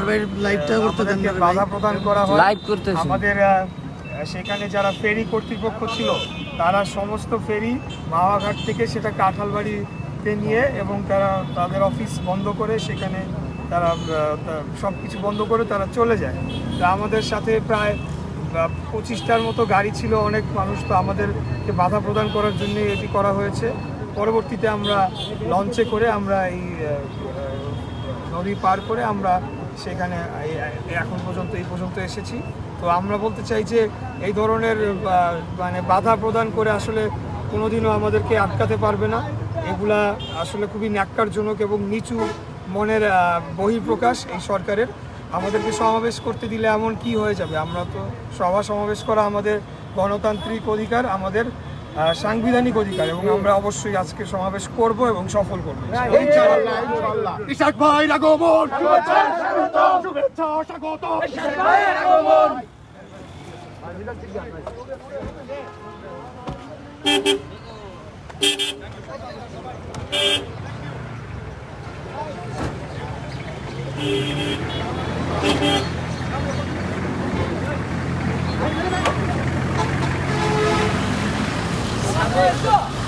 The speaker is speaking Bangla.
আর ভাই লাইভটা করতে দেন না বাধা প্রদান করা হয়। লাইভ করতেছি আমাদের সেখানে যারা ফেরি কর্তৃপক্ষ ছিল তারা সমস্ত ফেরি মাওয়াঘাট থেকে সেটা কাঁঠালবাড়িতে নিয়ে এবং তারা তাদের অফিস বন্ধ করে সেখানে তারা সব কিছু বন্ধ করে তারা চলে যায়। তা আমাদের সাথে প্রায় পঁচিশটার মতো গাড়ি ছিল। অনেক মানুষ তো আমাদেরকে বাধা প্রদান করার জন্য এটি করা হয়েছে। পরবর্তীতে আমরা লঞ্চে করে আমরা এই নদী পার করে আমরা সেখানে এখন পর্যন্ত, এই পর্যন্ত এসেছি। তো আমরা বলতে চাই যে এই ধরনের মানে বাধা প্রদান করে আসলে কোনোদিনও আমাদেরকে আটকাতে পারবে না। এগুলা আসলে খুবই ন্যাক্কারজনক এবং নিচু মনের বহিঃপ্রকাশ এই সরকারের। আমাদেরকে সমাবেশ করতে দিলে এমন কি হয়ে যাবে? আমরা তো সভা সমাবেশ করা আমাদের গণতান্ত্রিক অধিকার, আমাদের সাংবিধানিক অধিকার এবং আমরা অবশ্যই আজকে সমাবেশ করব এবং সফল করব। ইশাক ভাই আগমন শুভেচ্ছা স্বাগত! 됐어!